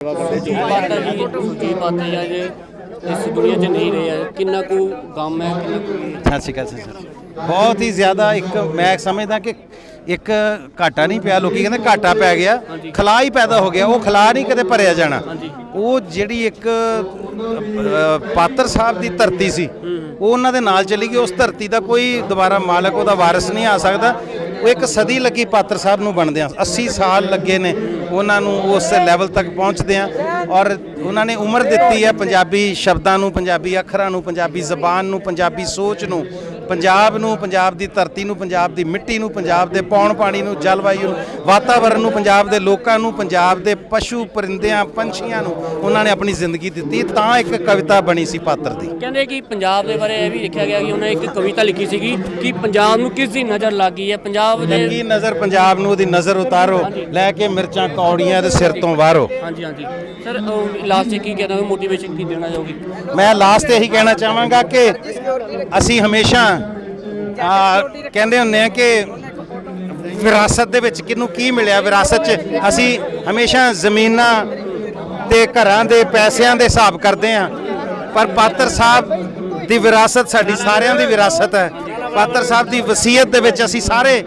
ਸੁਰਜੀਤ ਪਾਤਰ ਜੀ ਸੁਰਜੀਤ ਇਸ ਦੁਨੀਆ 'ਚ ਨਹੀਂ ਰਹੇ ਆ ਕਿੰਨਾ ਕੁ ਗਮ ਹੈ ਕਿੰਨਾ ਕੁ ਸਤਿ ਸ਼੍ਰੀ ਅਕਾਲ ਸਰ ਬਹੁਤ ਹੀ ਜ਼ਿਆਦਾ ਇੱਕ ਮੈਂ ਸਮਝਦਾ ਕਿ ਇੱਕ ਘਾਟਾ ਨਹੀਂ ਪਿਆ, ਲੋਕੀ ਕਹਿੰਦੇ ਘਾਟਾ ਪੈ ਗਿਆ ਖਲਾ ਹੀ ਪੈਦਾ ਹੋ ਗਿਆ, ਉਹ ਖਲਾ ਨਹੀਂ ਕਦੇ ਭਰਿਆ ਜਾਣਾ। ਉਹ ਜਿਹੜੀ ਇੱਕ ਪਾਤਰ ਸਾਹਿਬ ਦੀ ਧਰਤੀ ਸੀ ਉਹ ਉਹਨਾਂ ਦੇ ਨਾਲ ਚਲੀ ਗਈ, ਉਸ ਧਰਤੀ ਦਾ ਕੋਈ ਦੁਬਾਰਾ ਮਾਲਕ, ਉਹਦਾ ਵਾਰਿਸ ਨਹੀਂ ਆ ਸਕਦਾ। ਉਹ ਇੱਕ ਸਦੀ ਲੱਗੀ ਪਾਤਰ ਸਾਹਿਬ ਨੂੰ ਬਣਦਿਆਂ 80 ਸਾਲ ਲੱਗੇ ਨੇ, ਉਹਨਾਂ ਨੂੰ ਉਸ ਲੈਵਲ ਤੱਕ ਪਹੁੰਚਦੇ ਪਹੁੰਚਦਿਆਂ ਔਰ ਉਹਨਾਂ ਨੇ ਉਮਰ ਦਿੱਤੀ ਹੈ ਪੰਜਾਬੀ ਸ਼ਬਦਾਂ ਨੂੰ, ਪੰਜਾਬੀ ਅੱਖਰਾਂ ਨੂੰ, ਪੰਜਾਬੀ ਜ਼ਬਾਨ ਨੂੰ, ਪੰਜਾਬੀ ਸੋਚ ਨੂੰ। ਪੰਜਾਬ ਨੂੰ ਪੰਜਾਬ ਦੀ ਧਰਤੀ ਨੂੰ ਪੰਜਾਬ ਦੀ ਮਿੱਟੀ ਨੂੰ ਪੰਜਾਬ ਦੇ ਪੌਣ ਪਾਣੀ ਨੂੰ ਜਲਵਾਯੂ ਨੂੰ ਵਾਤਾਵਰਣ ਨੂੰ ਪੰਜਾਬ ਦੇ ਲੋਕਾਂ ਨੂੰ ਪੰਜਾਬ ਦੇ ਪਸ਼ੂ ਪਰਿੰਦਿਆਂ ਪੰਛੀਆਂ ਨੂੰ ਉਹਨਾਂ ਨੇ ਆਪਣੀ ਜ਼ਿੰਦਗੀ ਦਿੱਤੀ ਤਾਂ ਇੱਕ ਕਵਿਤਾ ਬਣੀ ਸੀ ਪਾਤਰ ਦੀ। ਕਹਿੰਦੇ ਕਿ ਪੰਜਾਬ ਦੇ ਬਾਰੇ ਇਹ ਵੀ ਲਿਖਿਆ ਗਿਆ ਕਿ ਉਹਨੇ ਇੱਕ ਕਵਿਤਾ ਲਿਖੀ ਸੀਗੀ ਕਿ ਪੰਜਾਬ ਨੂੰ ਕਿਸ ਦੀ ਨਜ਼ਰ ਲੱਗ ਹੈ? ਪੰਜਾਬ ਦੇ ਲੱਗੀ ਨਜ਼ਰ ਪੰਜਾਬ ਨੂੰ ਉਹਦੀ ਨਜ਼ਰ ਉਤਾਰੋ ਲੈ ਕੇ ਮਿਰਚਾਂ ਕੌੜੀਆਂ ਦੇ ਸਿਰ ਤੋਂ ਵਾਰੋ। ਹਾਂਜੀ ਹਾਂਜੀ। ਸਰ ਲਾਸਟ ਕੀ ਕਹਿਣਾ ਮੋਟੀਵੇਸ਼ਨ ਕੀ ਦੇਣਾ ਚਾਹੋਗੇ? ਮੈਂ ਲਾਸਟ ਤੇ ਇਹੀ ਕਹਿਣਾ ਚਾਹਾਂਗਾ ਕਿ ਅਸੀਂ ਹਮੇਸ਼ਾ ਆ ਕਹਿੰਦੇ ਹੁੰਦੇ ਆ ਕਿ ਵਿਰਾਸਤ ਦੇ ਵਿੱਚ ਕਿਹਨੂੰ ਕੀ ਮਿਲਿਆ? ਵਿਰਾਸਤ 'ਚ ਅਸੀਂ ਹਮੇਸ਼ਾ ਜ਼ਮੀਨਾਂ ਤੇ ਘਰਾਂ ਦੇ ਪੈਸਿਆਂ ਦੇ ਹਿਸਾਬ ਕਰਦੇ ਆ ਪਰ ਪਾਤਰ ਸਾਹਿਬ ਦੀ ਵਿਰਾਸਤ ਸਾਡੀ ਸਾਰਿਆਂ ਦੀ ਵਿਰਾਸਤ ਹੈ। ਪਾਤਰ ਸਾਹਿਬ ਦੀ ਵਸੀਅਤ ਦੇ ਵਿੱਚ ਅਸੀਂ ਸਾਰੇ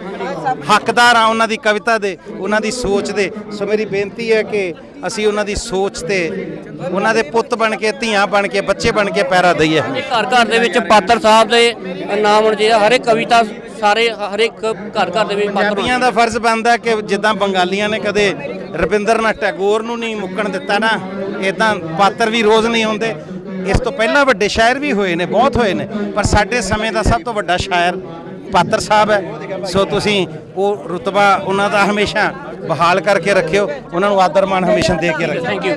ਹੱਕਦਾਰ ਆ ਉਹਨਾਂ ਦੀ ਕਵਿਤਾ ਦੇ ਉਹਨਾਂ ਦੀ ਸੋਚ ਦੇ। ਸੋ ਮੇਰੀ ਬੇਨਤੀ ਹੈ ਕਿ ਅਸੀਂ ਉਹਨਾਂ ਦੀ ਸੋਚ ਤੇ ਉਹਨਾਂ ਦੇ ਪੁੱਤ ਬਣ ਕੇ ਧੀਆਂ ਬਣ ਕੇ ਬੱਚੇ ਬਣ ਕੇ ਪੈਰਾ ਦਈਏ ਘਰ ਘਰ ਦੇ ਵਿੱਚ ਪਾਤਰ ਸਾਹਿਬ ਦੇ ਨਾਮ ਹੋਣ ਚਾਹੀਦਾ ਹਰ ਇੱਕ ਕਵਿਤਾ ਸਾਰੇ ਹਰ ਇੱਕ ਘਰ ਘਰ ਦੇ ਵਿੱਚ ਪੰਜਾਬੀਆਂ ਦਾ ਫਰਜ਼ ਬਣਦਾ ਕਿ ਜਿੱਦਾਂ ਬੰਗਾਲੀਆਂ ਨੇ ਕਦੇ ਰਵਿੰਦਰਨਾਥ ਟੈਗੋਰ ਨੂੰ ਨਹੀਂ ਮੁੱਕਣ ਦਿੱਤਾ ਨਾ ਇਦਾਂ ਪਾਤਰ ਵੀ ਰੋਜ਼ ਨਹੀਂ ਹੁੰਦੇ ਇਸ ਤੋਂ ਪਹਿਲਾਂ ਵੱਡੇ ਸ਼ਾਇਰ ਵੀ ਹੋਏ ਨੇ ਬਹੁਤ ਹੋਏ ਨੇ ਪਰ ਸਾਡੇ ਸਮੇਂ ਦਾ ਸਭ ਤੋਂ ਵੱਡਾ ਸ਼ਾਇਰ ਪਾਤਰ ਸਾਹਿਬ ਹੈ। ਸੋ ਤੁਸੀਂ ਉਹ ਰੁਤਬਾ ਉਹਨਾਂ ਦਾ ਹਮੇਸ਼ਾ ਬਹਾਲ ਕਰਕੇ ਰੱਖਿਓ, ਉਹਨਾਂ ਨੂੰ ਆਦਰ ਮਾਣ ਹਮੇਸ਼ਾ ਦੇ ਕੇ ਰੱਖਿਓ। Thank you